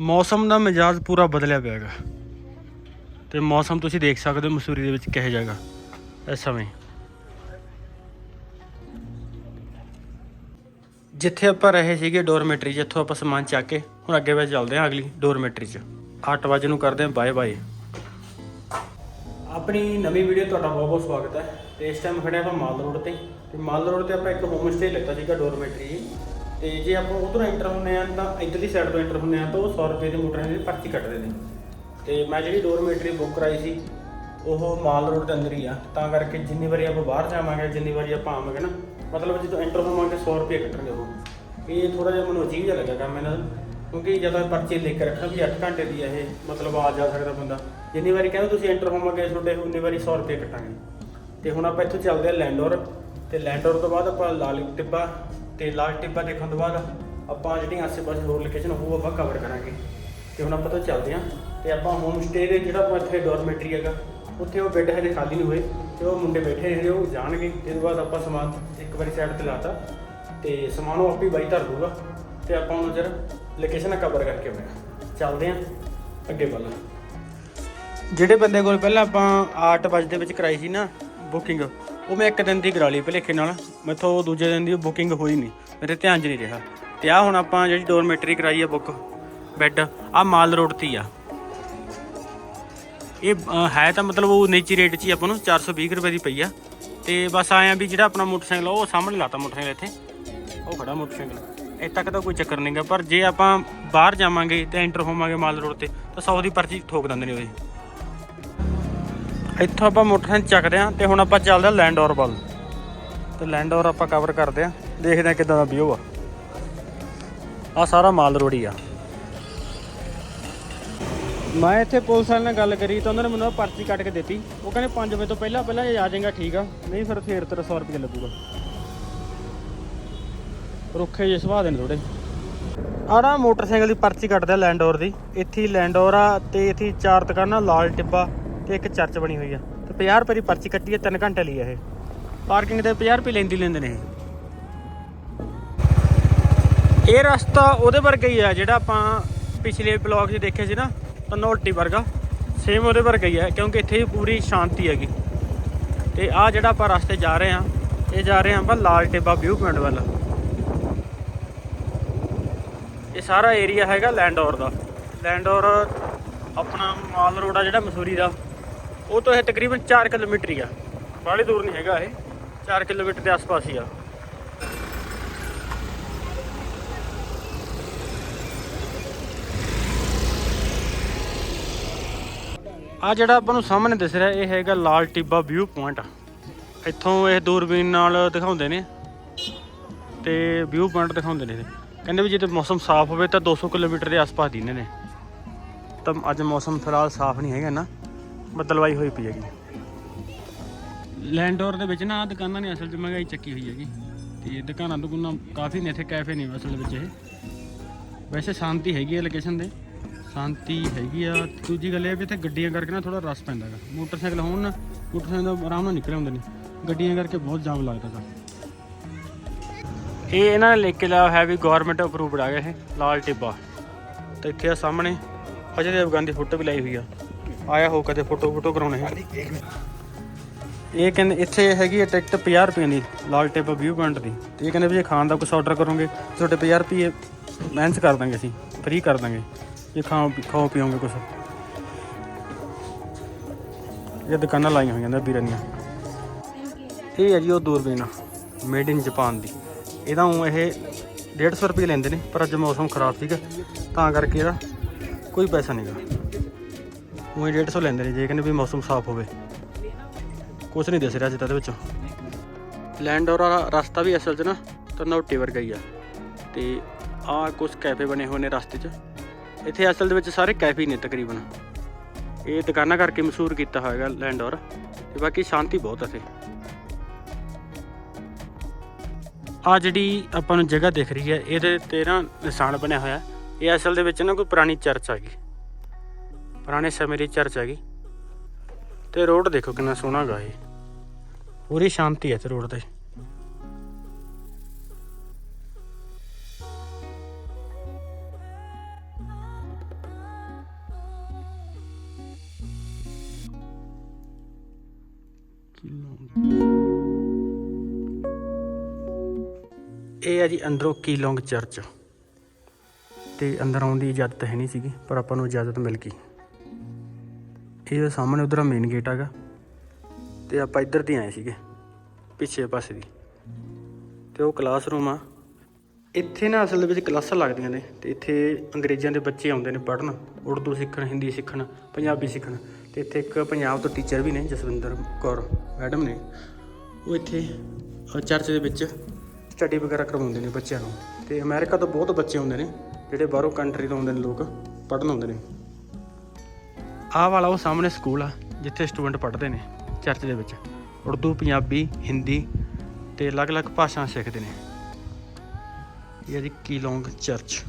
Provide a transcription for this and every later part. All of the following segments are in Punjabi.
ਮੌਸਮ ਦਾ ਮਿਜਾਜ਼ ਪੂਰਾ ਬਦਲਿਆ ਪਿਆ ਹੈਗਾ। ਤੇ ਮੌਸਮ ਤੁਸੀਂ ਦੇਖ ਸਕਦੇ ਹੋ ਮਸੂਰੀ ਦੇ ਵਿੱਚ ਕਿਹੋ ਜਿਹਾ ਹੈਗਾ, ਇਸ ਸਮੇਂ। ਜਿੱਥੇ ਆਪਾਂ ਰਹੇ ਸੀਗੇ ਡੋਰਮੈਟਰੀ, ਜਿੱਥੋਂ ਆਪਾਂ ਸਮਾਨ ਚੱਕ ਕੇ ਹੁਣ ਅੱਗੇ ਵਿੱਚ ਚੱਲਦੇ ਹਾਂ ਅਗਲੀ ਡੋਰਮੈਟਰੀ 'ਚ। 8 ਵਜੇ ਨੂੰ ਕਰਦੇ ਹਾਂ ਬਾਏ ਬਾਏ। ਆਪਣੀ ਨਵੀਂ ਵੀਡੀਓ ਤੁਹਾਡਾ ਬਹੁਤ ਬਹੁਤ ਸਵਾਗਤ ਹੈ। ਤੇ ਇਸ ਟਾਈਮ ਖੜੇ ਆਪਾਂ ਮਾਲ ਰੋਡ ਤੇ। ਤੇ ਮਾਲ ਰੋਡ ਤੇ ਆਪਾਂ ਇੱਕ ਹੋਮ ਸਟੇ ਲਿੱਤਾ ਸੀਗਾ ਡੋਰਮੈਟਰੀ ਤੇ ਜੇ ਆਪਾਂ ਉਧਰੋਂ ਐਂਟਰ ਹੁੰਨੇ ਆ ਤਾਂ ਇੱਧਰਲੀ ਸਾਈਡ ਤੋਂ ਐਂਟਰ ਹੁੰਨੇ ਆ ਤਾਂ ਉਹ 100 ਰੁਪਏ ਦੇ ਮੋਟਰਾਂ ਦੀ ਪਰਚੀ ਕੱਟਦੇ ਨੇ। ਤੇ ਮੈਂ ਜਿਹੜੀ ਡੋਰਮੈਟਰੀ ਬੁੱਕ ਕਰਾਈ ਸੀ, ਉਹ ਮਾਲ ਰੋਡ ਦੇ ਅੰਦਰ ਹੀ ਆ। ਤਾਂ ਕਰਕੇ ਜਿੰਨੀ ਵਾਰੀ ਆਪਾਂ ਬਾਹਰ ਜਾਵਾਂਗੇ, ਜਿੰਨੀ ਵਾਰੀ ਆਪਾਂ ਆਵਾਂਗੇ ਨਾ, ਮਤਲਬ ਜਦੋਂ ਐਂਟਰ ਹੋਵਾਂਗੇ 100 ਰੁਪਏ ਕੱਟਣਗੇ ਉਹ। ਇਹ ਥੋੜਾ ਜਿਹਾ ਮੈਨੂੰ ਅਜੀਬ ਜਿਹਾ ਲੱਗਾ ਕੰਮ ਇਹਨਾਂ ਦਾ, ਕਿਉਂਕਿ ਜਦੋਂ ਪਰਚੀ ਲੈ ਕੇ ਰੱਖਣਾ ਵੀ 8 ਘੰਟੇ ਦੀ ਇਹ, ਮਤਲਬ ਆ ਜਾ ਸਕਦਾ ਬੰਦਾ। ਜਿੰਨੀ ਵਾਰੀ ਕਹਿੰਦੇ ਤੁਸੀਂ ਐਂਟਰ ਹੋਵਾਂਗੇ ਤੁਹਾਡੇ, ਉਨੀ ਵਾਰੀ 100 ਰੁਪਏ ਕੱਟਾਂਗੇ। ਤੇ ਹੁਣ ਆਪਾਂ ਇੱਥੋਂ ਚੱਲਦੇ ਆ ਲੈਂਡੋਰ, ਤੇ ਲੈਂਡੋਰ ਤੋਂ ਬਾਅਦ ਆਪਾਂ ਲਾਲ ਟਿੱਬਾ ਤੇ ਲਾਲ ਟਿੱਬਾ ਦੇਖਣ ਤੋਂ ਬਾਅਦ ਆਪਾਂ ਜਿਹੜੀਆਂ ਆਸੇ-ਪਾਸੇ ਹੋਰ ਲੋਕੇਸ਼ਨ ਉਹ ਆਪਾਂ ਕਵਰ ਕਰਾਂਗੇ। ਤੇ ਹੁਣ ਆਪਾਂ ਤਾਂ ਚੱਲਦੇ ਆ ਤੇ ਆਪਾਂ ਹੋਮ ਸਟੇ ਦੇ ਜਿਹੜਾ ਆਪਾਂ ਇੱਥੇ ਡੋਰਮੈਟਰੀ ਹੈਗਾ, ਉੱਥੇ ਉਹ ਬੈੱਡ ਹਜੇ ਖਾਲੀ ਨਹੀਂ ਹੋਏ ਤੇ ਉਹ ਮੁੰਡੇ ਬੈਠੇ ਨੇ ਉਹ ਜਾਣਗੇ। ਤੇ ਤੋਂ ਬਾਅਦ ਆਪਾਂ ਸਮਾਨ ਇੱਕ ਵਾਰੀ ਸਾਈਡ ਤੇ ਲਾਤਾ ਤੇ ਸਮਾਨ ਉਹ ਆਪੇ ਬਾਈ ਧਰ ਦੂਗਾ ਤੇ ਆਪਾਂ ਉਹਨੂੰ ਜਰ ਲੋਕੇਸ਼ਨ ਕਵਰ ਕਰਕੇ ਆਉਣਾ ਚੱਲਦੇ ਆ ਅੱਗੇ ਵੱਲ। ਜਿਹੜੇ ਬੰਦੇ ਕੋਲ ਪਹਿਲਾਂ ਆਪਾਂ 8 ਵਜੇ ਦੇ ਵਿੱਚ ਕਰਾਈ ਸੀ ਨਾ ਬੁਕਿੰਗ ਉਹ ਮੈਂ ਇੱਕ ਦਿਨ ਦੀ ਕਰਾ ਲਈ ਭਲੇਖੇ ਨਾਲ ਮੈਥੋਂ ਦੂਜੇ ਦਿਨ ਦੀ ਬੁਕਿੰਗ ਹੋਈ ਨਹੀਂ ਮੇਰੇ ਧਿਆਨ 'ਚ ਨਹੀਂ ਰਿਹਾ। ਤੇ ਆ ਹੁਣ ਆਪਾਂ ਜਿਹੜੀ ਡੋਰਮੈਟਰੀ ਕਰਾਈ ਆ ਬੁੱਕ ਬੈੱਡ ਆ ਮਾਲ ਰੋਡ ਤੇ ਹੀ ਆ। ਇਹ ਹੈ ਤਾਂ ਮਤਲਬ ਉਹ ਨੀਚੀ ਰੇਟ 'ਚ ਹੀ ਆਪਾਂ ਨੂੰ 420 ਰੁਪਏ ਦੀ ਪਈ ਆ। ਤੇ ਬਸ ਆਇਆ ਵੀ ਜਿਹੜਾ ਆਪਣਾ ਮੋਟਰਸਾਈਕਲ ਆ, ਉਹ ਸਾਹਮਣੇ ਲਾਤਾ ਮੋਟਰਸਾਈਕਲ ਇੱਥੇ। ਉਹ ਖੜਾ ਮੋਟਰਸਾਈਕਲ। ਇੱਥੇ ਤੱਕ ਤਾਂ ਕੋਈ ਚੱਕਰ ਨਹੀਂਗਾ ਪਰ ਜੇ ਆਪਾਂ ਬਾਹਰ ਜਾਵਾਂਗੇ ਤੇ ਐਂਟਰ ਹੋਵਾਂਗੇ ਮਾਲ ਰੋਡ ਤੇ ਤਾਂ 100 ਦੀ ਪਰਚੀ ਠੋਕ ਦਿੰਦੇ ਨੇ ਉਹਦੇ ਇੱਥੋਂ ਆਪਾਂ ਮੋਟਰਸਾਈਕਲ ਚੱਕਦੇ ਆ ਤੇ ਹੁਣ ਆਪਾਂ ਚੱਲਦੇ ਆ ਲੈਂਡੋਰ ਵੱਲ। ਤੇ ਲੈਂਡੋਰ ਆਪਾਂ ਕਵਰ ਕਰਦੇ ਆ ਦੇਖਦੇ ਆ ਕਿਦਾਂ ਦਾ ਵਿਊ ਆ। ਆ ਸਾਰਾ ਮਾਲ ਹੀ ਆ। ਮੈਂ ਇੱਥੇ ਪੁਲਿਸ ਵਾਲਿਆਂ ਨਾਲ ਗੱਲ ਕਰੀ ਤਾਂ ਉਹਨਾਂ ਨੇ ਮੈਨੂੰ ਪਰਚੀ ਕੱਟ ਕੇ ਦਿੱਤੀ। ਉਹ ਕਹਿੰਦੇ 5 ਵਜੇ ਤੋਂ ਪਹਿਲਾਂ ਪਹਿਲਾਂ ਜੇ ਆ ਜਾਏਗਾ ਠੀਕ ਆ। ਨਹੀਂ ਫਿਰ ਫੇਰ ਤੇਰਾ 100 ਰੁਪਏ ਲੱਗੂਗਾ। ਰੁੱਖੇ ਜੇ ਸੁਭਾਅ ਦੇ ਨੇ ਥੋੜੇ ਆੜਾ ਮੋਟਰਸਾਈਕਲ ਦੀ ਪਰਚੀ ਕੱਟਦਾ ਲੈਂਡੋਰ ਦੀ। ਇੱਥੇ ਲੈਂਡੋਰ ਆ ਤੇ ਇੱਥੇ ਚਾਰ ਦੁਕਾਨਾਂ ਲਾਲ ਟਿੱਬਾ। ਤੇ ਇੱਕ ਚਰਚ ਬਣੀ ਹੋਈ ਆ ਤੇ 50 ਰੁਪਏ ਦੀ ਪਰਚੀ ਕੱਟੀ ਆ 3 ਘੰਟੇ ਲਈ ਆ ਇਹ। ਪਾਰਕਿੰਗ ਦੇ 50 ਰੁਪਏ ਲੈਂਦੀ ਲੈਂਦੇ ਨੇ ਇਹ। ਰਸਤਾ ਉਹਦੇ ਵਰਗਾ ਹੀ ਆ, ਜਿਹੜਾ ਆਪਾਂ ਪਿਛਲੇ ਬਲੌਗ 'ਚ ਦੇਖਿਆ ਸੀ ਨਾ, ਤਨੋਲਟੀ ਵਰਗਾ ਸੇਮ ਉਹਦੇ ਵਰਗਾ ਹੀ ਆ, ਕਿਉਂਕਿ ਇੱਥੇ ਵੀ ਪੂਰੀ ਸ਼ਾਂਤੀ ਹੈਗੀ। ਤੇ ਆ ਜਿਹੜਾ ਆਪਾਂ ਰਸਤੇ ਜਾ ਰਹੇ ਆ ਇਹ ਜਾ ਰਹੇ ਆ ਆਪਾਂ ਲਾਲ ਟਿੱਬਾ ਵਿਊ ਪੁਆਇੰਟ ਵੱਲ। ਇਹ ਸਾਰਾ ਏਰੀਆ ਹੈਗਾ ਲੈਂਡੋਰ ਦਾ। ਲੈਂਡੋਰ ਆਪਣਾ ਮਾਲ ਰੋਡ ਆ ਜਿਹੜਾ ਮਸੂਰੀ ਦਾ। ਉਹ ਤੋਂ ਇਹ ਤਕਰੀਬਨ 4 ਕਿਲੋਮੀਟਰ ਹੀ ਆ। ਬਾਹਲੀ ਦੂਰ ਨਹੀਂ ਹੈਗਾ ਇਹ। 4 ਕਿਲੋਮੀਟਰ ਦੇ ਆਸ-ਪਾਸ ਹੀ ਆ। ਆ ਜਿਹੜਾ ਆਪਾਂ ਨੂੰ ਸਾਹਮਣੇ ਦਿਸ ਰਿਹਾ, ਇਹ ਹੈਗਾ ਲਾਲ ਟਿੱਬਾ ਵਿਊ ਪੁਆਇੰਟ। ਇੱਥੋਂ ਇਹ ਦੂਰਬੀਨ ਨਾਲ ਦਿਖਾਉਂਦੇ ਨੇ ਤੇ ਵਿਊ ਪੁਆਇੰਟ ਦਿਖਾਉਂਦੇ ਨੇ। ਕਹਿੰਦੇ ਵੀ ਜੇ ਤੇ ਮੌਸਮ ਸਾਫ਼ ਹੋਵੇ ਤਾਂ 200 ਕਿਲੋਮੀਟਰ ਦੇ ਆਸ-ਪਾਸ ਦਿੰਦੇ ਨੇ। ਤਾਂ ਅੱਜ ਮੌਸਮ ਫਿਲਹਾਲ ਸਾਫ਼ ਨਹੀਂ ਹੈਗਾ ਨਾ। ਬੱਦਲਵਾਈ ਹੋਈ ਪਈ ਹੈਗੀ। ਲੈਂਡੋਰ ਦੇ ਵਿੱਚ ਨਾ ਆਹ ਦੁਕਾਨਾਂ ਨੇ ਅਸਲ 'ਚ ਮਹਿੰਗਾਈ ਚੱਕੀ ਹੋਈ ਹੈਗੀ। ਤੇ ਦੁਕਾਨਾਂ ਦੁਕਾਨਾਂ ਕਾਫੀ ਨੇ ਇੱਥੇ ਕੈਫੇ ਨੇ ਅਸਲ ਵਿੱਚ ਇਹ। ਵੈਸੇ ਸ਼ਾਂਤੀ ਹੈਗੀ ਹੈ ਲੋਕੇਸ਼ਨ ਦੇ। ਸ਼ਾਂਤੀ ਹੈਗੀ ਆ। ਦੂਜੀ ਗੱਲ ਇਹ ਆ ਵੀ ਇੱਥੇ ਗੱਡੀਆਂ ਕਰਕੇ ਨਾ ਥੋੜਾ ਰਸ ਪੈਂਦਾ ਹੈਗਾ। ਮੋਟਰਸਾਈਕਲ ਹੋਣ ਨਾ ਮੋਟਰਸਾਈਕਲ ਦਾ ਆਰਾਮ ਨਾਲ ਨਿਕਲ ਆਉਂਦੇ ਨੇ। ਗੱਡੀਆਂ ਕਰਕੇ ਬਹੁਤ ਜਾਮ ਲੱਗਦਾ ਹੈਗਾ। ਇਹ ਇਹਨਾਂ ਨੇ ਲਿਖ ਕੇ ਲਾਇਆ ਹੈ ਵੀ ਗਵਰਨਮੈਂਟ ਅਪਰੂਵਡ ਆ ਗਿਆ ਇਹ ਲਾਲ ਟਿੱਬਾ। ਤੇ ਇੱਥੇ ਆ ਸਾਹਮਣੇ ਅਜੇ ਦੇਵਗਨ ਦੀ ਫੋਟੋ ਵੀ ਲਾਈ ਹੋਈ ਆ। ਆਇਆ ਹੋ ਕਦੇ ਫੋਟੋ ਫੋਟੋ ਕਰਾਉਣੇ ਇਹ ਕਹਿੰਦੇ ਇੱਥੇ ਹੈਗੀ ਹੈ ਟਿਕਟ 50 ਰੁਪਏ ਦੀ, ਲਾਲ ਟਿੱਬਾ ਵਿਊ ਪੁਆਇੰਟ ਦੀ। ਤੇ ਇਹ ਕਹਿੰਦੇ ਵੀ ਜੇ ਖਾਣ ਦਾ ਕੁਝ ਆਰਡਰ ਕਰੋਗੇ ਤੁਹਾਡੇ 50 ਰੁਪਏ ਮੈਨਸ ਕਰ ਦਾਂਗੇ ਅਸੀਂ ਫ੍ਰੀ ਕਰ ਦਾਂਗੇ। ਜੇ ਖਾਓ ਖਾਓ ਪੀਓਗੇ ਕੁਝ ਇਹ ਦੁਕਾਨਾਂ ਲਾਈਆਂ ਹੋਈਆਂ ਨੇ ਵੀਰਾਂ ਦੀਆਂ ਇਹ ਹੈ ਜੀ ਉਹ ਦੂਰਬੀਨ ਮੇਡ ਇਨ ਜਾਪਾਨ ਦੀ। ਇਹਦਾ ਉਹ ਇਹ 150 ਰੁਪਏ ਲੈਂਦੇ ਨੇ, ਪਰ ਅੱਜ ਮੌਸਮ ਖਰਾਬ ਸੀਗਾ, ਤਾਂ ਕਰਕੇ ਇਹਦਾ ਕੋਈ ਪੈਸਾ ਨਹੀਂਗਾ ਉਹ 150 ਲੈਂਦੇ ਨੇ, ਜੇ ਕਹਿੰਦੇ ਵੀ ਮੌਸਮ ਸਾਫ਼ ਹੋਵੇ। ਕੁਛ ਨਹੀਂ ਦਿਸ ਰਿਹਾ ਜਿੱਦਾਂ ਦੇ ਵਿੱਚੋਂ। ਲੈਂਡੋਰ ਵਾਲਾ ਰਸਤਾ ਵੀ ਅਸਲ 'ਚ ਨਾ ਤਨੌਟੀ ਵਰਗਾ ਹੀ ਆ। ਤੇ ਆਹ ਕੁਝ ਕੈਫੇ ਬਣੇ ਹੋਏ ਨੇ ਰਸਤੇ 'ਚ। ਇੱਥੇ ਅਸਲ ਦੇ ਵਿੱਚ ਸਾਰੇ ਕੈਫੇ ਨੇ ਤਕਰੀਬਨ। ਇਹ ਦੁਕਾਨਾਂ ਕਰਕੇ ਮਸ਼ਹੂਰ ਕੀਤਾ ਹੋਏਗਾ ਲੈਂਡੋਰ ਤੇ ਬਾਕੀ ਸ਼ਾਂਤੀ ਬਹੁਤ ਹੈ ਇੱਥੇ। ਆ ਜਿਹੜੀ ਆਪਾਂ ਨੂੰ ਜਗ੍ਹਾ ਦਿਖ ਰਹੀ ਹੈ, ਇਹਦੇ ਤੇ ਨਾ ਨਿਸ਼ਾਨ ਬਣਿਆ ਹੋਇਆ। ਇਹ ਅਸਲ ਦੇ ਵਿੱਚ ਨਾ ਕੋਈ ਪੁਰਾਣੀ ਚਰਚ ਹੈਗੀ ਪੁਰਾਣੇ ਸਮੇਂ ਦੀ ਚਰਚ ਹੈਗੀ। ਤੇ ਰੋਡ ਦੇਖੋ ਕਿੰਨਾ ਸੋਹਣਾ ਗਾ ਇਹ। ਪੂਰੀ ਸ਼ਾਂਤੀ ਹੈ ਤੇ ਰੋਡ ਤੇ। ਇਹ ਹੈ ਜੀ ਅੰਦਰੋਂ ਕੀਲੋਂਗ ਚਰਚ। ਤੇ ਅੰਦਰ ਆਉਣ ਦੀ ਇਜਾਜ਼ਤ ਹੈ ਨਹੀਂ ਸੀਗੀ, ਪਰ ਆਪਾਂ ਨੂੰ ਇਜਾਜ਼ਤ ਮਿਲ ਗਈ। ਇਹ ਸਾਹਮਣੇ ਉਧਰ ਮੇਨ ਗੇਟ ਹੈਗਾ। ਤੇ ਆਪਾਂ ਇੱਧਰ ਦੀ ਆਏ ਸੀਗੇ, ਪਿੱਛੇ ਪਾਸੇ ਦੀ। ਤੇ ਉਹ ਕਲਾਸਰੂਮ ਆ। ਇੱਥੇ ਨਾ ਅਸਲ ਦੇ ਵਿੱਚ ਕਲਾਸਾਂ ਲੱਗਦੀਆਂ ਨੇ ਤੇ ਇੱਥੇ ਅੰਗਰੇਜ਼ਾਂ ਦੇ ਬੱਚੇ ਆਉਂਦੇ ਨੇ ਪੜ੍ਹਨ, ਉਰਦੂ ਸਿੱਖਣ, ਹਿੰਦੀ ਸਿੱਖਣ, ਪੰਜਾਬੀ ਸਿੱਖਣ। ਤੇ ਇੱਥੇ ਇੱਕ ਪੰਜਾਬ ਤੋਂ ਟੀਚਰ ਵੀ ਨੇ, ਜਸਵਿੰਦਰ ਕੌਰ ਮੈਡਮ ਨੇ। ਉਹ ਇੱਥੇ ਚਰਚ ਦੇ ਵਿੱਚ ਸਟੱਡੀ ਵਗੈਰਾ ਕਰਵਾਉਂਦੇ ਨੇ ਬੱਚਿਆਂ ਨੂੰ। ਤੇ ਅਮਰੀਕਾ ਤੋਂ ਬਹੁਤ ਬੱਚੇ ਆਉਂਦੇ ਨੇ, ਜਿਹੜੇ ਬਾਹਰੋਂ ਕੰਟਰੀ ਤੋਂ ਆਉਂਦੇ ਨੇ ਲੋਕ, ਪੜ੍ਹਨ ਆਉਂਦੇ ਨੇ। ਆਹ ਵਾਲਾ ਉਹ ਸਾਹਮਣੇ ਸਕੂਲ ਆ, ਜਿੱਥੇ ਸਟੂਡੈਂਟ ਪੜ੍ਹਦੇ ਨੇ ਚਰਚ ਦੇ ਵਿੱਚ। ਉਰਦੂ, ਪੰਜਾਬੀ, ਹਿੰਦੀ ਤੇ ਅਲੱਗ-ਅਲੱਗ ਭਾਸ਼ਾ ਸਿੱਖਦੇ ਨੇ। ਇਹ ਹੈ ਜੀ ਕੀਲੋਂਗ ਚਰਚ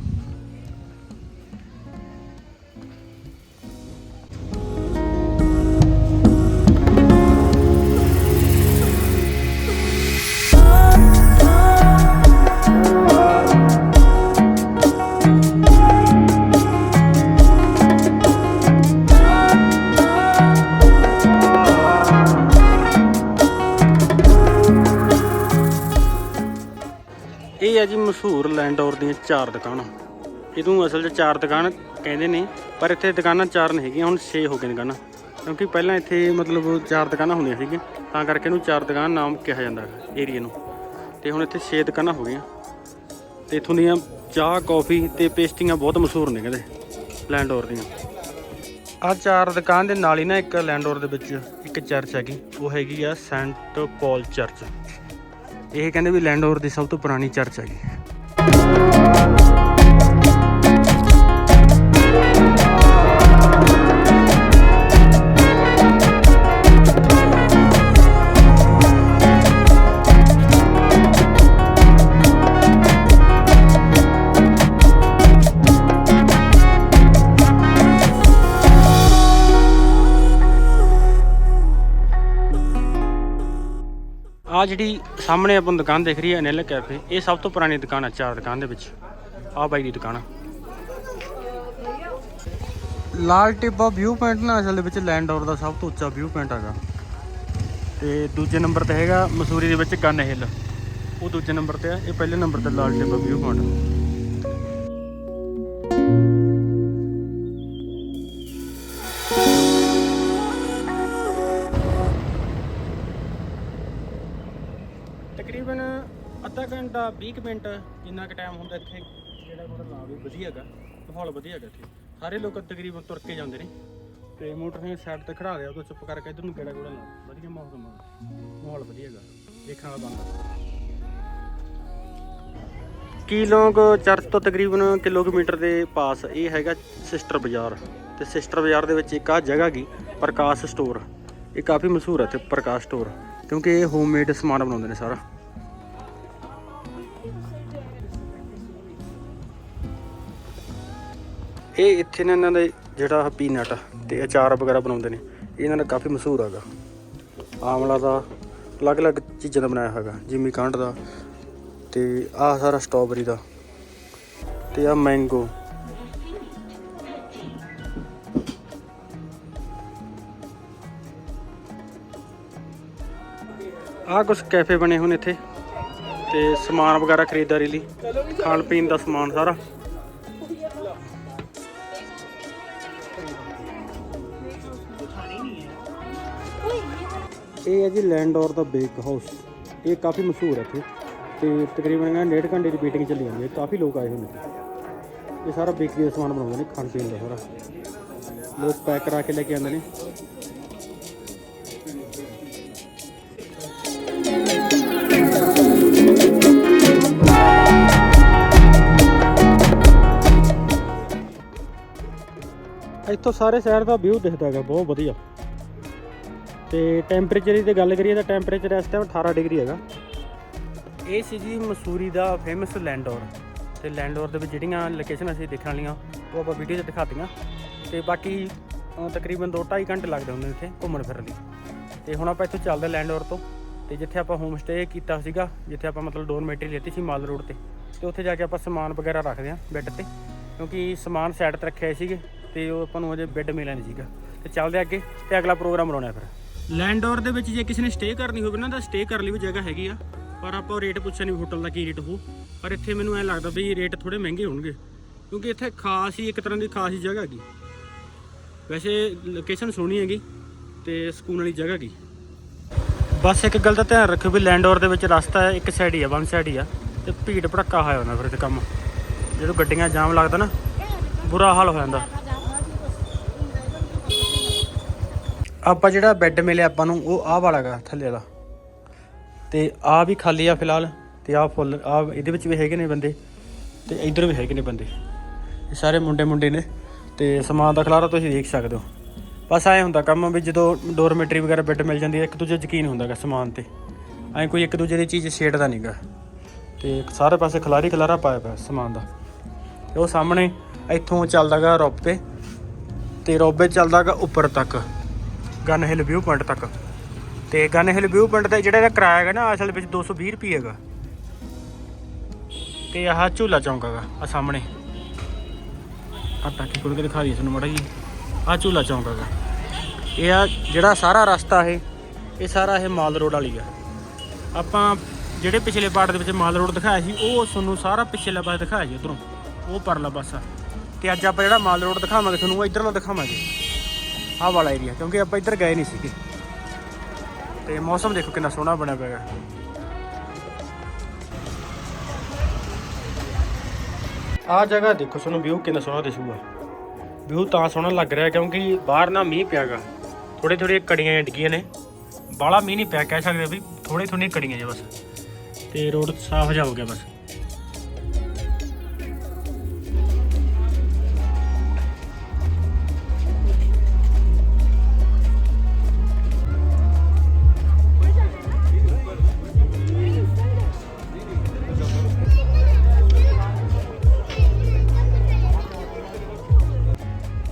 ਇਹ ਹੈ ਜੀ ਮਸ਼ਹੂਰ ਲੈਂਡੌਰ ਦੀਆਂ ਚਾਰ ਦੁਕਾਨਾਂ। ਇਹਨੂੰ ਅਸਲ 'ਚ ਚਾਰ ਦੁਕਾਨ ਕਹਿੰਦੇ ਨੇ, ਪਰ ਇੱਥੇ ਦੁਕਾਨਾਂ ਚਾਰ ਨਹੀਂ ਹੈਗੀਆਂ, ਹੁਣ 6 ਹੋ ਗਈਆਂ ਦੁਕਾਨਾਂ। ਕਿਉਂਕਿ ਪਹਿਲਾਂ ਇੱਥੇ ਮਤਲਬ ਚਾਰ ਦੁਕਾਨਾਂ ਹੁੰਦੀਆਂ ਸੀਗੀਆਂ, ਤਾਂ ਕਰਕੇ ਇਹਨੂੰ ਚਾਰ ਦੁਕਾਨ ਨਾਮ ਕਿਹਾ ਜਾਂਦਾ ਹੈ ਏਰੀਆ ਨੂੰ। ਤੇ ਹੁਣ ਇੱਥੇ 6 ਦੁਕਾਨਾਂ ਹੋ ਗਈਆਂ। ਤੇ ਇੱਥੋਂ ਦੀਆਂ ਚਾਹ, ਕੌਫੀ ਤੇ ਪੇਸਟੀਆਂ ਬਹੁਤ ਮਸ਼ਹੂਰ ਨੇ ਕਹਿੰਦੇ, ਲੈਂਡੌਰ ਦੀਆਂ। ਆ ਚਾਰ ਦੁਕਾਨ ਦੇ ਨਾਲ ਹੀ ਨਾ ਇੱਕ ਲੈਂਡੌਰ ਦੇ ਵਿੱਚ ਇੱਕ ਚਰਚ ਹੈਗੀ, ਉਹ ਹੈਗੀ ਆ ਸੈਂਟ ਪੌਲ ਚਰਚ। ਇਹ ਕਹਿੰਦੇ ਵੀ ਲੈਂਡਓਵਰ ਦੀ ਸਭ ਤੋਂ ਪੁਰਾਣੀ ਚਰਚ ਹੈਗੀ ਆ ਜਿਹੜੀ ਸਾਹਮਣੇ ਆਪਾਂ ਨੂੰ ਦੁਕਾਨ ਦਿਖ ਰਹੀ ਹੈ ਅਨਿਲ ਕੈਫੇ। ਇਹ ਸਭ ਤੋਂ ਪੁਰਾਣੀ ਦੁਕਾਨ ਹੈ, ਚਾਰ ਦੁਕਾਨ ਦੇ ਵਿੱਚ। ਆ ਬਾਈ ਦੀ ਦੁਕਾਨ ਆ। ਲਾਲ ਟਿੱਬਾ ਵਿਊ ਪੁਆਇੰਟ ਨਾ ਅਸਲ ਦੇ ਵਿੱਚ ਲੈਂਡਓਵਰ ਦਾ ਸਭ ਤੋਂ ਉੱਚਾ ਵਿਊ ਪੁਆਇੰਟ ਹੈਗਾ। ਤੇ ਦੂਜੇ ਨੰਬਰ ਤੇ ਹੈਗਾ ਮਸੂਰੀ ਦੇ ਵਿੱਚ ਗਨ ਹਿੱਲ। ਉਹ ਦੂਜੇ ਨੰਬਰ ਤੇ ਆ। ਇਹ ਪਹਿਲੇ ਨੰਬਰ ਤੇ ਲਾਲ ਟਿੱਬਾ ਵਿਊ ਪੁਆਇੰਟ 20 ਕੁ ਮਿੰਟ ਜਿੰਨਾ ਕੁ ਟਾਈਮ ਹੁੰਦਾ ਇੱਥੇ, ਜਿਹੜਾ ਮੋਟਰ ਲਾ ਵੀ ਵਧੀਆ ਹੈਗਾ, ਮਾਹੌਲ ਵਧੀਆ ਹੈਗਾ ਇੱਥੇ। ਸਾਰੇ ਲੋਕ ਤਕਰੀਬਨ ਤੁਰ ਕੇ ਜਾਂਦੇ ਨੇ। ਤੇ ਮੋਟਰਸਾਈਕਲ ਸਾਈਡ ਤੇ ਖੜਾ ਲਿਆ ਉਹ ਚੁੱਪ ਕਰਕੇ ਇਧਰ ਨੂੰ ਕਿਹੜਾ ਕੋੜਾ ਲਾ ਵਧੀਆ ਮੌਸਮ ਮਾਹੌਲ। ਵਧੀਆ ਹੈਗਾ। ਦੇਖਣ ਵਾਲਾ ਬੰਦਾ। ਕੀਲੋਂਗ ਚਰਚ ਤੋਂ ਤਕਰੀਬਨ ਕਿਲੋਮੀਟਰ ਦੇ ਪਾਸ, ਇਹ ਹੈਗਾ ਸਿਸਟਰ ਬਾਜ਼ਾਰ। ਤੇ ਸਿਸਟਰ ਬਾਜ਼ਾਰ ਦੇ ਵਿੱਚ ਇੱਕ ਆ ਜਗ੍ਹਾ ਗਈ ਪ੍ਰਕਾਸ਼ ਸਟੋਰ ਇਹ ਕਾਫੀ ਮਸ਼ਹੂਰ ਹੈ ਤੇ ਪ੍ਰਕਾਸ਼ ਸਟੋਰ ਕਿਉਂਕਿ ਇਹ ਹੋਮਮੇਡ ਸਮਾਨ ਬਣਾਉਂਦੇ ਨੇ ਸਾਰਾ। ਇਹ ਇੱਥੇ ਨੇ ਇਹਨਾਂ ਦੇ ਜਿਹੜਾ ਪੀਨਟ ਤੇ ਅਚਾਰ ਵਗੈਰਾ ਬਣਾਉਂਦੇ ਨੇ ਇਹਨਾਂ ਦਾ ਕਾਫੀ ਮਸ਼ਹੂਰ ਹੈਗਾ। ਆਮਲਾ ਦਾ ਅਲੱਗ-ਅਲੱਗ ਚੀਜ਼ਾਂ ਦਾ ਬਣਾਇਆ ਹੈਗਾ, ਜਿਮੀ ਕਾਂਡ ਦਾ ਤੇ ਆਹ ਸਾਰਾ ਸਟ੍ਰਾਬੇਰੀ ਦਾ ਤੇ ਆ ਮੈਂਗੋ ਆਹ ਕੁਝ ਕੈਫੇ ਬਣੇ ਹੋਏ ਨੇ ਇੱਥੇ ਤੇ ਸਮਾਨ ਵਗੈਰਾ ਖਰੀਦਦਾਰੀ ਲਈ ਖਾਣ ਪੀਣ ਦਾ ਸਮਾਨ ਸਾਰਾ। ਇਹ ਹੈ ਜੀ ਲੈਂਡੋਰ ਦਾ ਬੇਕ ਹਾਊਸ ਇਹ ਕਾਫੀ ਮਸ਼ਹੂਰ ਹੈ ਇੱਥੇ। ਤੇ ਤਕਰੀਬਨ ਇਹਨਾਂ ਡੇਢ ਘੰਟੇ ਦੀ ਮੀਟਿੰਗ ਚੱਲੀ ਜਾਂਦੀ ਹੈ। ਕਾਫੀ ਲੋਕ ਆਏ ਹੋਏ ਨੇ। ਇਹ ਸਾਰਾ ਬੇਕਰੀ ਦਾ ਸਮਾਨ ਬਣਾਉਂਦੇ ਨੇ, ਖਾਣ ਪੀਣ ਦਾ ਸਾਰਾ। ਲੋਕ ਪੈਕ ਕਰਾ ਕੇ ਲੈ ਕੇ ਆਉਂਦੇ ਨੇ। ਇੱਥੋਂ ਸਾਰੇ ਸ਼ਹਿਰ ਦਾ ਵਿਊ ਦਿਖਦਾ ਹੈਗਾ। ਬਹੁਤ ਵਧੀਆ। ਤੇ ਟੈਂਪਰੇਚਰ ਦੀ ਗੱਲ ਕਰੀਏ ਤਾਂ ਟੈਂਪਰੇਚਰ ਇਸ ਟਾਈਮ 18 ਡਿਗਰੀ ਹੈਗਾ। ਇਹ ਸੀ ਜੀ ਮਸੂਰੀ ਦਾ ਫੇਮਸ ਲੈਂਡੋਰ ਤੇ ਲੈਂਡੋਰ ਦੇ ਵਿੱਚ ਜਿਹੜੀਆਂ ਲੋਕੇਸ਼ਨ ਅਸੀਂ ਦੇਖਣ ਵਾਲੀਆਂ ਉਹ ਆਪਾਂ ਵੀਡੀਓ 'ਚ ਦਿਖਾਤੀਆਂ। ਤੇ ਬਾਕੀ ਅ, ਤਕਰੀਬਨ 2.5 ਘੰਟੇ ਲੱਗਦੇ ਹੁੰਦੇ ਨੇ ਇੱਥੇ ਘੁੰਮਣ ਫਿਰਨ ਲਈ। ਤੇ ਹੁਣ ਆਪਾਂ ਇੱਥੋਂ ਚੱਲਦੇ ਲੈਂਡੋਰ ਤੋਂ। ਤੇ ਜਿੱਥੇ ਆਪਾਂ ਹੋਮ ਸਟੇ ਕੀਤਾ ਸੀਗਾ ਜਿੱਥੇ ਆਪਾਂ ਮਤਲਬ ਡੋਰਮੈਟਰੀ ਲੈਤੀ ਸੀ ਮਾਲ ਰੋਡ ਤੇ। ਤੇ ਉੱਥੇ ਜਾ ਕੇ ਆਪਾਂ ਸਮਾਨ ਵਗੈਰਾ ਰੱਖਦੇ ਆਂ ਬੈੱਡ ਤੇ। ਕਿਉਂਕਿ ਸਮਾਨ ਸਾਈਡ ਤੇ ਰੱਖਿਆ ਹੋਇਆ ਸੀਗੇ ਤੇ ਉਹ ਆਪਾਂ ਨੂੰ ਅਜੇ ਬੈੱਡ ਮਿਲਿਆ ਨਹੀਂ ਸੀਗਾ। ਤੇ ਚੱਲਦੇ ਅੱਗੇ ਤੇ ਅਗਲਾ ਪ੍ਰੋਗਰਾਮ ਬਣਾਉਣਾ ਫਿਰ। ਲੈਂਡੋਰ ਦੇ ਵਿੱਚ ਜੇ ਕਿਸੇ ਨੇ ਸਟੇ ਕਰਨੀ ਹੋਵੇ ਨਾ, ਤਾਂ ਸਟੇ ਕਰਨ ਲਈ ਵੀ ਜਗ੍ਹਾ ਹੈਗੀ ਆ। ਪਰ ਆਪਾਂ ਰੇਟ ਪੁੱਛਿਆ ਨਹੀਂ ਹੋਟਲ ਦਾ ਕੀ ਰੇਟ ਹੋ ਪਰ ਇੱਥੇ ਮੈਨੂੰ ਐ ਲੱਗਦਾ ਵੀ ਰੇਟ ਥੋੜੇ ਮਹਿੰਗੇ ਹੋਣਗੇ। ਕਿਉਂਕਿ ਇੱਥੇ ਖਾਸ ਹੀ ਇੱਕ ਤਰ੍ਹਾਂ ਦੀ ਖਾਸ ਹੀ ਜਗ੍ਹਾ ਹੈਗੀ। ਵੈਸੇ ਲੋਕੇਸ਼ਨ ਸੋਹਣੀ ਹੈਗੀ ਤੇ ਸਕੂਨ ਵਾਲੀ ਜਗ੍ਹਾ ਹੈਗੀ। ਬਸ ਇੱਕ ਗੱਲ ਦਾ ਧਿਆਨ ਰੱਖਿਓ ਵੀ ਲੈਂਡੋਰ ਦੇ ਵਿੱਚ ਰਸਤਾ ਇੱਕ ਸਾਈਡ ਹੀ ਆ ਵਨ ਸਾਈਡ ਹੀ ਆ। ਤੇ ਭੀੜ ਭੜੱਕਾ ਹੋਇਆ ਹੁੰਦਾ ਫਿਰ ਇੱਥੇ ਕੰਮ। ਜਦੋਂ ਗੱਡੀਆਂ ਜਾਮ ਲੱਗਦਾ ਨਾ, ਬੁਰਾ ਹਾਲ ਹੋ ਜਾਂਦਾ। ਆਪਾਂ ਜਿਹੜਾ ਬੈੱਡ ਮਿਲਿਆ ਆਪਾਂ ਨੂੰ, ਉਹ ਆਹ ਵਾਲਾ ਗਾ, ਥੱਲੇ ਵਾਲਾ। ਤੇ ਆਹ ਵੀ ਖਾਲੀ ਆ ਫਿਲਹਾਲ, ਤੇ ਆਹ ਫੁੱਲ ਆ ਇਹਦੇ ਵਿੱਚ ਵੀ ਹੈਗੇ ਨੇ ਬੰਦੇ, ਤੇ ਇਧਰ ਵੀ ਹੈਗੇ ਨੇ ਬੰਦੇ। ਇਹ ਸਾਰੇ ਮੁੰਡੇ ਮੁੰਡੇ ਨੇ, ਤੇ ਸਮਾਨ ਦਾ ਖਲਾਰਾ ਤੁਸੀਂ ਦੇਖ ਸਕਦੇ ਹੋ। ਬਸ ਐ ਹੁੰਦਾ ਕੰਮ ਵੀ ਜਦੋਂ ਡੋਰਮੈਟਰੀ ਵਗੈਰਾ ਬੈੱਡ ਮਿਲ ਜਾਂਦੀ ਹੈ, ਇੱਕ ਦੂਜੇ ਯਕੀਨ ਹੁੰਦਾਗਾ ਸਮਾਨ ਤੇ। ਐ ਕੋਈ ਇੱਕ ਦੂਜੇ ਦੀ ਚੀਜ਼ ਛੇੜਦਾ ਨਹੀਂਗਾ ਤੇ ਸਾਰੇ ਪਾਸੇ ਖਲਾਰੀ ਖਲਾਰਾ ਪਾਇਆ ਪਿਆ ਸਮਾਨ ਦਾ। ਤੇ ਉਹ ਸਾਹਮਣੇ ਇੱਥੋਂ ਚੱਲਦਾਗਾ ਰੋਪੇ ਤੇ ਰੋਬੇ ਚੱਲਦਾਗਾ ਉੱਪਰ ਤੱਕ। ਗਨ ਹਿਲ ਵਿਊ ਪੁਆਇੰਟ ਤੱਕ। ਤੇ ਗਨ ਹਿਲ ਵਿਊ ਪੁਆਇੰਟ ਦਾ ਜਿਹੜਾ ਇਹਦਾ ਕਿਰਾਇਆ ਹੈਗਾ ਨਾ, ਅਸਲ ਵਿੱਚ 220 ਰੁਪਏ ਹੈਗਾ। ਤੇ ਆਹ ਝੂਲਾ ਚੌਂਕ ਹੈਗਾ ਆ ਸਾਹਮਣੇ। ਆ ਟਾਕੀ ਕੋਲ ਕੇ ਦਿਖਾ ਦਈਏ ਤੁਹਾਨੂੰ ਮੜਾ ਜੀ। ਆ ਝੂਲਾ ਚੌਂਕ ਹੈਗਾ। ਇਹ ਆ ਜਿਹੜਾ ਸਾਰਾ ਰਸਤਾ ਇਹ ਇਹ ਸਾਰਾ ਇਹ ਮਾਲ ਰੋਡ ਵਾਲੀ ਆ। ਆਪਾਂ ਜਿਹੜੇ ਪਿਛਲੇ ਪਾਰਟ ਦੇ ਵਿੱਚ ਮਾਲ ਰੋਡ ਦਿਖਾਇਆ ਸੀ, ਉਹ ਤੁਹਾਨੂੰ ਸਾਰਾ ਪਿਛਲੇ ਪਾਸੇ ਦਿਖਾਇਆ ਸੀ ਉਧਰੋਂ। ਉਹ ਪਰਲਾ ਪਾਸਾ। ਤੇ ਅੱਜ ਆਪਾਂ ਜਿਹੜਾ ਮਾਲ ਰੋਡ ਦਿਖਾਵਾਂਗੇ ਤੁਹਾਨੂੰ, ਉਹ ਇਧਰਲਾ ਦਿਖਾਵਾਂਗੇ। ਆਹ ਵਾਲਾ ਏਰੀਆ ਕਿਉਂਕਿ ਆਪਾਂ ਇੱਧਰ ਗਏ ਨਹੀਂ ਸੀਗੇ। ਤੇ ਮੌਸਮ ਦੇਖੋ ਕਿੰਨਾ ਸੋਹਣਾ ਬਣਿਆ ਪਿਆ ਹੈ। ਆਹ ਜਗ੍ਹਾ ਦੇਖੋ, ਤੁਹਾਨੂੰ ਵਿਊ ਕਿੰਨਾ ਸੋਹਣਾ ਦਿਸੂਗਾ। ਵਿਊ ਤਾਂ ਸੋਹਣਾ ਲੱਗ ਰਿਹਾ ਕਿਉਂਕਿ ਬਾਹਰ ਨਾ ਮੀਂਹ ਪਿਆਗਾ। ਥੋੜੇ ਥੋੜੇ ਕੜੀਆਂ ਜਿਹੀਆਂ ਡਿੱਗੀਆਂ ਨੇ। ਬਾਹਲਾ ਮੀਂਹ ਨਹੀਂ ਪਿਆ, ਕਹਿ ਸਕਦੇ ਵੀ ਥੋੜੇ ਥੋੜੀਆਂ ਕੜੀਆਂ ਜੇ ਬਸ। ਤੇ ਰੋਡ ਸਾਫ਼ ਜਾ ਹੋ ਗਿਆ ਬਸ।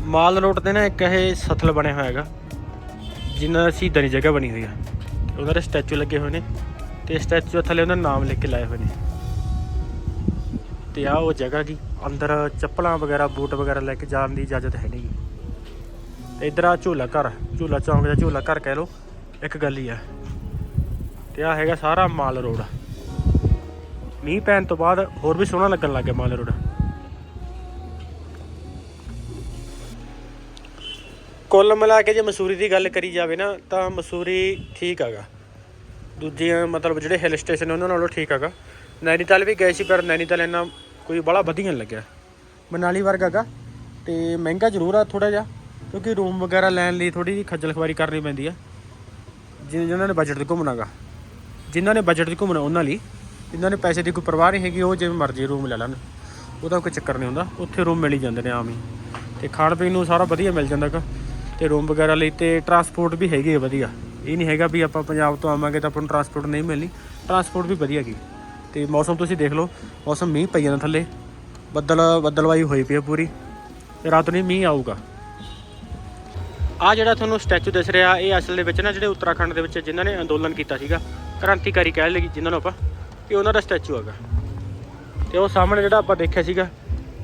ਮਾਲ ਰੋਡ ਤੇ ਨਾ ਇੱਕ ਇਹ ਸਥਲ ਬਣਿਆ ਹੋਇਆ ਹੈਗਾ ਜਿਨ੍ਹਾਂ ਦਾ ਸ਼ਹੀਦਾਂ ਦੀ ਜਗ੍ਹਾ ਬਣੀ ਹੋਈ ਆ। ਉਹਨਾਂ ਦੇ ਸਟੈਚੂ ਲੱਗੇ ਹੋਏ ਨੇ ਤੇ ਸਟੈਚੂ ਥੱਲੇ ਉਹਨਾਂ ਦਾ ਨਾਮ ਲਿਖ ਕੇ ਲਾਏ ਹੋਏ ਨੇ। ਤੇ ਆ ਉਹ ਜਗ੍ਹਾ ਕੀ, ਅੰਦਰ ਚੱਪਲਾਂ ਵਗੈਰਾ, ਬੂਟ ਵਗੈਰਾ ਲੈ ਕੇ ਜਾਣ ਦੀ ਇਜਾਜ਼ਤ ਹੈ ਨਹੀਂ। ਤੇ ਇਧਰ ਆ ਝੂਲਾ ਘਰ, ਝੂਲਾ ਚੌਂਕ ਦਾ ਝੂਲਾ ਘਰ ਕਹਿ ਲੋ ਇੱਕ ਗੱਲ ਹੀ ਆ। ਤੇ ਆ ਹੈਗਾ ਸਾਰਾ ਮਾਲ ਰੋਡ। ਮੀਂਹ ਪੈਣ ਤੋਂ ਬਾਅਦ ਹੋਰ ਵੀ ਸੋਹਣਾ ਲੱਗਣ ਲੱਗ ਗਿਆ ਮਾਲ ਰੋਡ। ਕੁੱਲ ਮਿਲਾ ਕੇ ਜੇ ਮਸੂਰੀ ਦੀ ਗੱਲ ਕਰੀ ਜਾਵੇ ਨਾ, ਤਾਂ ਮਸੂਰੀ ਠੀਕ ਹੈਗਾ। ਦੂਜੀਆਂ ਮਤਲਬ ਜਿਹੜੇ ਹਿਲ ਸਟੇਸ਼ਨ ਉਹਨਾਂ ਨਾਲੋਂ ਠੀਕ ਹੈਗਾ। ਨੈਨੀਤਾਲ ਵੀ ਗਏ ਸੀ, ਪਰ ਨੈਨੀਤਾਲ ਇੰਨਾ ਕੋਈ ਬੜਾ ਵਧੀਆ ਨਹੀਂ ਲੱਗਿਆ। ਮਨਾਲੀ ਵਰਗਾ ਹੈਗਾ। ਤੇ ਮਹਿੰਗਾ ਜ਼ਰੂਰ ਆ ਥੋੜਾ ਜਿਹਾ, ਕਿਉਂਕਿ ਰੂਮ ਵਗੈਰਾ ਲੈਣ ਲਈ ਥੋੜੀ ਜਿਹੀ ਖੱਜਲ ਖਵਾਰੀ ਕਰਨੀ ਪੈਂਦੀ ਆ। ਜਿ- ਜਿਨ੍ਹਾਂ ਨੇ ਬਜਟ ਤੇ ਘੁੰਮਣਾਗਾ ਜਿਨ੍ਹਾਂ ਨੇ ਬਜਟ ਤੇ ਘੁੰਮਣਾ ਉਹਨਾਂ ਲਈ, ਜਿਨ੍ਹਾਂ ਨੇ ਪੈਸੇ ਦੀ ਕੋਈ ਪਰਵਾਹ ਨਹੀਂ ਹੈਗੀ, ਉਹ ਜਿਵੇਂ ਮਰਜ਼ੀ ਰੂਮ ਲੈ ਲੈਣ। ਉਹਦਾ ਕੋਈ ਚੱਕਰ ਨਹੀਂ ਹੁੰਦਾ। ਉੱਥੇ ਰੂਮ ਮਿਲ ਹੀ ਜਾਂਦੇ ਨੇ ਆਮ ਹੀ। ਤੇ ਖਾਣ ਪੀਣ ਨੂੰ ਸਾਰਾ ਵਧੀਆ ਮਿਲ ਜਾਂਦਾ ਗਾ ਤੇ ਰੂਮ ਵਗੈਰਾ ਲਈ ਤੇ ਟਰਾਂਸਪੋਰਟ ਵੀ ਹੈਗੀ ਹੈ ਵਧੀਆ। ਇਹ ਨਹੀਂ ਹੈਗਾ ਵੀ ਆਪਾਂ ਪੰਜਾਬ ਤੋਂ ਆਵਾਂਗੇ ਤਾਂ ਆਪਾਂ ਨੂੰ ਟਰਾਂਸਪੋਰਟ ਨਹੀਂ ਮਿਲਣੀ। ਟਰਾਂਸਪੋਰਟ ਵੀ ਵਧੀਆ ਹੈਗੀ। ਤੇ ਮੌਸਮ ਤੁਸੀਂ ਦੇਖ ਲਓ, ਮੌਸਮ ਮੀਂਹ ਪਈ ਜਾਂਦਾ ਥੱਲੇ। ਬੱਦਲ, ਬੱਦਲਵਾਈ ਹੋਈ ਪਈ ਹੈ ਪੂਰੀ। ਤੇ ਰਾਤ ਨੂੰ ਮੀਂਹ ਆਊਗਾ। ਆ ਜਿਹੜਾ ਤੁਹਾਨੂੰ ਸਟੈਚੂ ਦਿਸ ਰਿਹਾ, ਇਹ ਅਸਲ ਦੇ ਵਿੱਚ ਨਾ ਜਿਹੜੇ ਉੱਤਰਾਖੰਡ ਦੇ ਵਿੱਚ ਜਿਨ੍ਹਾਂ ਨੇ ਅੰਦੋਲਨ ਕੀਤਾ ਸੀਗਾ, ਕ੍ਰਾਂਤੀਕਾਰੀ ਕਹਿ ਲਈ ਜਿਨ੍ਹਾਂ ਨੂੰ ਆਪਾਂ ਇਹ ਉਹਨਾਂ ਦਾ ਸਟੈਚੂ ਹੈਗਾ। ਤੇ ਉਹ ਸਾਹਮਣੇ ਜਿਹੜਾ ਆਪਾਂ ਦੇਖਿਆ ਸੀਗਾ,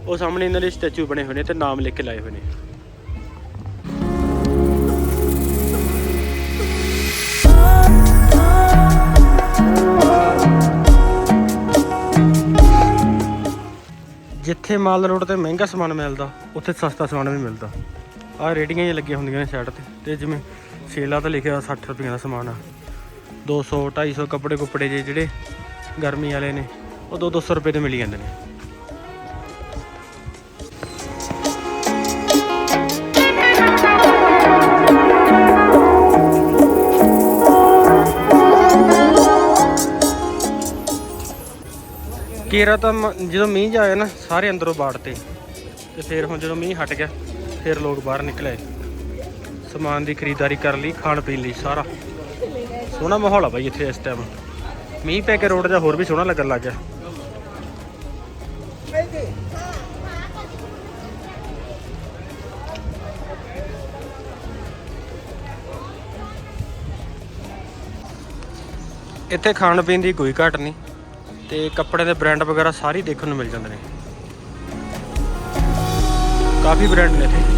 ਉਹ ਸਾਹਮਣੇ ਇਹਨਾਂ ਦੇ ਸਟੈਚੂ ਬਣੇ ਹੋਏ ਨੇ ਤੇ ਨਾਮ ਲਿਖ ਕੇ ਲਾਏ ਹੋਏ ਨੇ। ਜਿੱਥੇ ਮਾਲ ਰੋਡ ਤੇ ਮਹਿੰਗਾ ਸਮਾਨ ਮਿਲਦਾ, ਉੱਥੇ ਸਸਤਾ ਸਮਾਨ ਵੀ ਮਿਲਦਾ। ਆਹ ਰੇੜੀਆਂ ਜਿਹੀਆਂ ਲੱਗੀਆਂ ਹੁੰਦੀਆਂ ਨੇ ਸਾਈਡ ਤੇ ਤੇ ਜਿਵੇਂ ਸੇਲਾ ਤਾਂ ਲਿਖਿਆ 60 ਰੁਪਏ ਦਾ ਸਮਾਨ ਆ। 200 250 ਕੱਪੜੇ ਕੁੱਪੜੇ ਜੇ ਜਿਹੜੇ ਗਰਮੀ ਵਾਲੇ ਨੇ, ਉਹ 2 200 ਰੁਪਏ ਦੇ ਮਿਲ ਜਾਂਦੇ ਨੇ। ਕੇਰਾ ਤਾਂ ਮ- ਜਦੋਂ ਮੀਂਹ ਜਾਇਆ ਨਾ, ਸਾਰੇ ਅੰਦਰੋਂ ਬਾੜਤੇ ਤੇ। ਫਿਰ ਹੁਣ ਜਦੋਂ ਮੀਂਹ ਹਟ ਗਿਆ, ਫਿਰ ਲੋਕ ਬਾਹਰ ਨਿਕਲੇ ਸਮਾਨ ਦੀ ਖਰੀਦਦਾਰੀ ਕਰਨ ਲਈ, ਖਾਣ ਪੀਣ ਲਈ ਸਾਰਾ। ਸੋਹਣਾ ਮਾਹੌਲ ਆ ਬਾਈ ਇੱਥੇ ਇਸ ਟਾਈਮ ਮੀਂਹ ਪੈ ਕੇ ਰੋਡ 'ਤੇ ਹੋਰ ਵੀ ਸੋਹਣਾ ਲੱਗਣ ਲੱਗ ਗਿਆ। ਇੱਥੇ ਖਾਣ ਪੀਣ ਦੀ ਕੋਈ ਘਾਟ ਨਹੀਂ। ਤੇ ਕੱਪੜੇ ਦੇ ਬ੍ਰਾਂਡ ਵਗੈਰਾ ਸਾਰੇ ਦੇਖਣ ਨੂੰ ਮਿਲ ਜਾਂਦੇ ਨੇ। ਕਾਫੀ ਬ੍ਰਾਂਡ ਨੇ ਇੱਥੇ।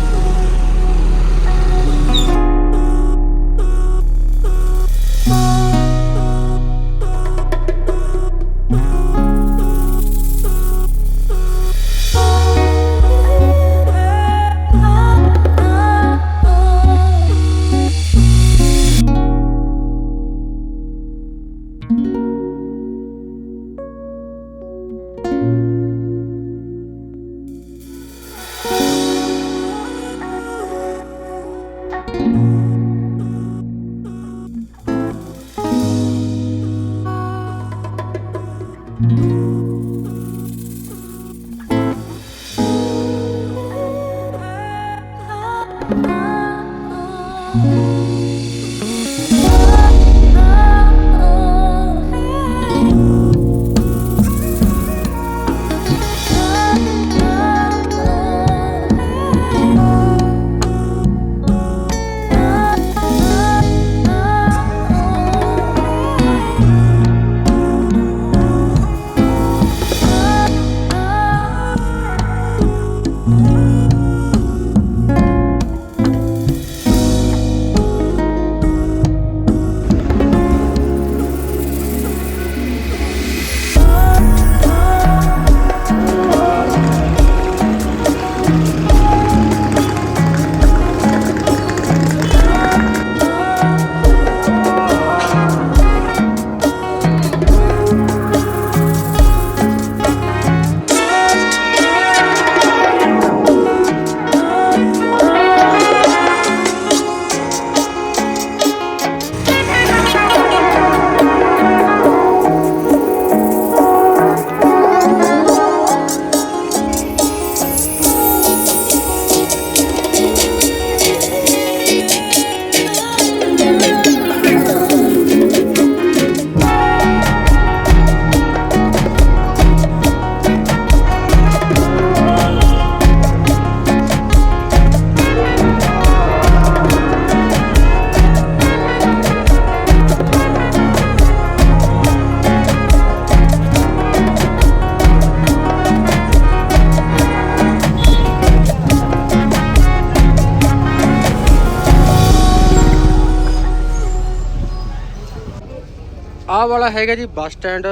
ਆਹ ਹੈਗਾ ਜੀ ਬੱਸ ਸਟੈਂਡ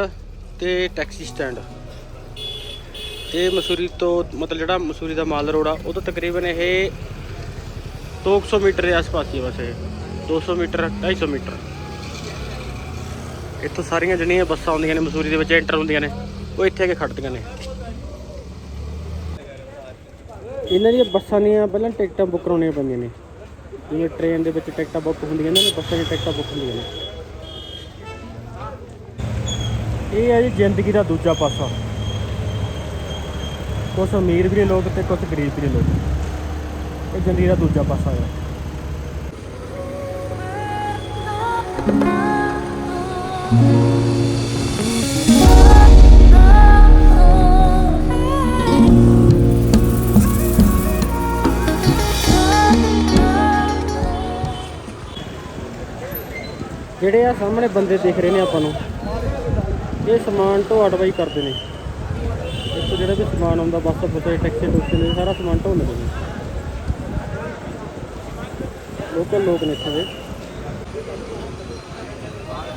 ਤੇ ਟੈਕਸੀ ਸਟੈਂਡ। ਇਹ ਮਸੂਰੀ ਤੋਂ ਮਤਲਬ ਜਿਹੜਾ ਮਸੂਰੀ ਦਾ ਮਾਲ ਰੋਡ ਆ ਉਹ ਤੋਂ ਤਕਰੀਬਨ ਇਹ 200 ਮੀਟਰ ਦੇ ਆਸ-ਪਾਸ ਹੀ ਆ ਬਸ ਇਹ। 200 ਮੀਟਰ 250 ਮੀਟਰ। ਇੱਥੋਂ ਸਾਰੀਆਂ ਜਿਹੜੀਆਂ ਬੱਸਾਂ ਆਉਂਦੀਆਂ ਨੇ ਮਸੂਰੀ ਦੇ ਵਿੱਚ, ਐਂਟਰ ਹੁੰਦੀਆਂ ਨੇ, ਉਹ ਇੱਥੇ ਆ ਕੇ ਖੜਦੀਆਂ ਨੇ। ਇਹਨਾਂ ਦੀਆਂ ਬੱਸਾਂ ਦੀਆਂ ਪਹਿਲਾਂ ਟਿਕਟਾਂ ਬੁੱਕ ਕਰਾਉਣੀਆਂ ਪੈਂਦੀਆਂ ਨੇ। ਜਿਵੇਂ ਟ੍ਰੇਨ ਦੇ ਵਿੱਚ ਟਿਕਟਾਂ ਬੁੱਕ ਹੁੰਦੀਆਂ ਨੇ, ਬੱਸਾਂ ਦੀਆਂ ਟਿਕਟਾਂ ਬੁੱਕ ਹੁੰਦੀਆਂ ਨੇ। ਇਹ ਹੈ ਜੀ ਜ਼ਿੰਦਗੀ ਦਾ ਦੂਜਾ ਪਾਸਾ। ਕੁਝ ਅਮੀਰ ਵੀ ਲੋਕ ਤੇ ਕੁਝ ਗਰੀਬ ਵੀ ਲੋਕ। ਇਹ ਜ਼ਿੰਦਗੀ ਦਾ ਦੂਜਾ ਪਾਸਾ ਹੈ ਜਿਹੜੇ ਆ ਸਾਹਮਣੇ ਬੰਦੇ ਦਿਖ ਰਹੇ ਨੇ ਆਪਾਂ ਨੂੰ। ਇਹ ਸਮਾਨ ਢੋਆ ਢਵਾਈ ਕਰਦੇ ਨੇ। ਇੱਥੇ ਜਿਹੜਾ ਵੀ ਸਮਾਨ ਆਉਂਦਾ, ਬੱਸ, ਬੁੱਸੇ ਟੈਕਸੀ ਟੁਕਸੀ ਨੇ ਸਾਰਾ ਸਮਾਨ ਢੋਣ ਨੇ। ਲੋਕਲ ਲੋਕ ਨੇ ਇੱਥੇ ਦੇ।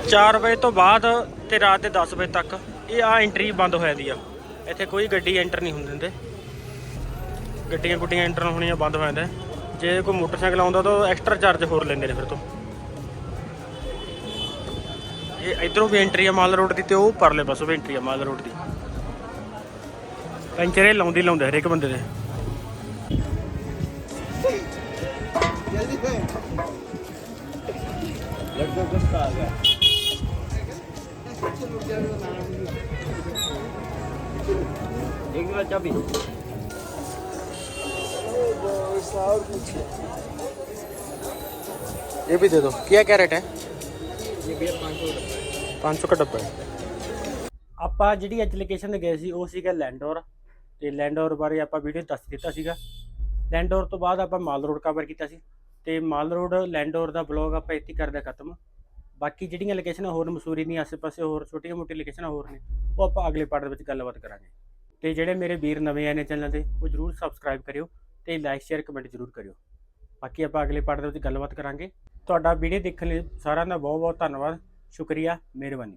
4 ਵਜੇ ਤੋਂ ਬਾਅਦ ਤੇ ਰਾਤ ਦੇ 10 ਵਜੇ ਤੱਕ ਇਹ ਆ ਐਂਟਰੀ ਬੰਦ ਹੋ ਜਾਂਦੀ ਆ। ਇੱਥੇ ਕੋਈ ਗੱਡੀ ਐਂਟਰ ਨਹੀਂ ਹੁੰਦੀ ਦਿੰਦੇ ਗੱਡੀਆਂ ਗੁੱਡੀਆਂ ਐਂਟਰ ਹੋਣੀਆਂ ਬੰਦ ਹੋ ਜਾਂਦਾ। ਜੇ ਕੋਈ ਮੋਟਰਸਾਈਕਲ ਆਉਂਦਾ ਤਾਂ ਐਕਸਟਰਾ ਚਾਰਜ ਹੋਰ ਲੈਂਦੇ ਨੇ ਫਿਰ ਤੋਂ। ਇਹ ਇਧਰੋਂ ਵੀ ਐਂਟਰੀ ਆ ਮਾਲ ਰੋਡ ਦੀ ਤੇ ਉਹ ਪਰਲੇ ਪਾਸੋਂ ਵੀ ਐਂਟਰੀ ਆ ਮਾਲ ਰੋਡ ਦੀ ਪੈਂਚਰ ਇਹ ਲਾਉਂਦੀ ਲਾਉਂਦੇ ਹਰੇਕ ਬੰਦੇ ਦੇ एक बार चाबी ये भी दे दो क्या क्या रेट है ये भैया पाँच सौ रुपये 500 का ਡੱਬਾ ਆਪਾਂ ਜਿਹੜੀ ਅੱਜ ਲੋਕੇਸ਼ਨ ਤੇ ਗਏ ਸੀ ਉਹ ਸੀਗਾ ਲੈਂਡੋਰ ਤੇ ਲੈਂਡੋਰ ਬਾਰੇ ਆਪਾਂ ਵੀਡੀਓ ਦੱਸ ਦਿੱਤਾ ਸੀਗਾ ਲੈਂਡੋਰ ਤੋਂ ਬਾਅਦ ਆਪਾਂ ਮਾਲ ਰੋਡ ਕਵਰ ਕੀਤਾ ਸੀ ਤੇ ਮਾਲ ਰੋਡ ਲੈਂਡੋਰ ਦਾ ਬਲੌਗ ਆਪਾਂ ਇੱਥੇ ਹੀ ਕਰਦੇ ਖਤਮ ਬਾਕੀ ਜਿਹੜੀਆਂ ਲੋਕੇਸ਼ਨਾਂ ਹੋਰ ਮਸੂਰੀ ਦੀਆਂ ਆਸੇ-ਪਾਸੇ ਹੋਰ ਛੋਟੀਆਂ ਮੋਟੀਆਂ ਲੋਕੇਸ਼ਨਾਂ ਹੋਰ ਨੇ ਉਹ ਆਪਾਂ ਅਗਲੇ ਪਾਰਟ ਦੇ ਵਿੱਚ ਗੱਲਬਾਤ ਕਰਾਂਗੇ ਤੇ ਜਿਹੜੇ ਮੇਰੇ ਵੀਰ ਨਵੇਂ ਆਏ ਨੇ ਚੈਨਲ ਤੇ ਉਹ ਜਰੂਰ ਸਬਸਕ੍ਰਾਈਬ ਕਰਿਓ ਤੇ ਲਾਈਕ ਸ਼ੇਅਰ ਕਮੈਂਟ ਜਰੂਰ ਕਰਿਓ ਬਾਕੀ ਆਪਾਂ ਅਗਲੇ ਪਾਰਟ ਦੇ ਵਿੱਚ ਗੱਲਬਾਤ ਕਰਾਂਗੇ। ਤੁਹਾਡਾ ਵੀਡੀਓ ਦੇਖਣ ਲਈ ਸਾਰਿਆਂ ਦਾ ਬਹੁਤ ਬਹੁਤ ਧੰਨਵਾਦ। ਸ਼ੁਕਰੀਆ। ਮਿਹਰਬਾਨੀ।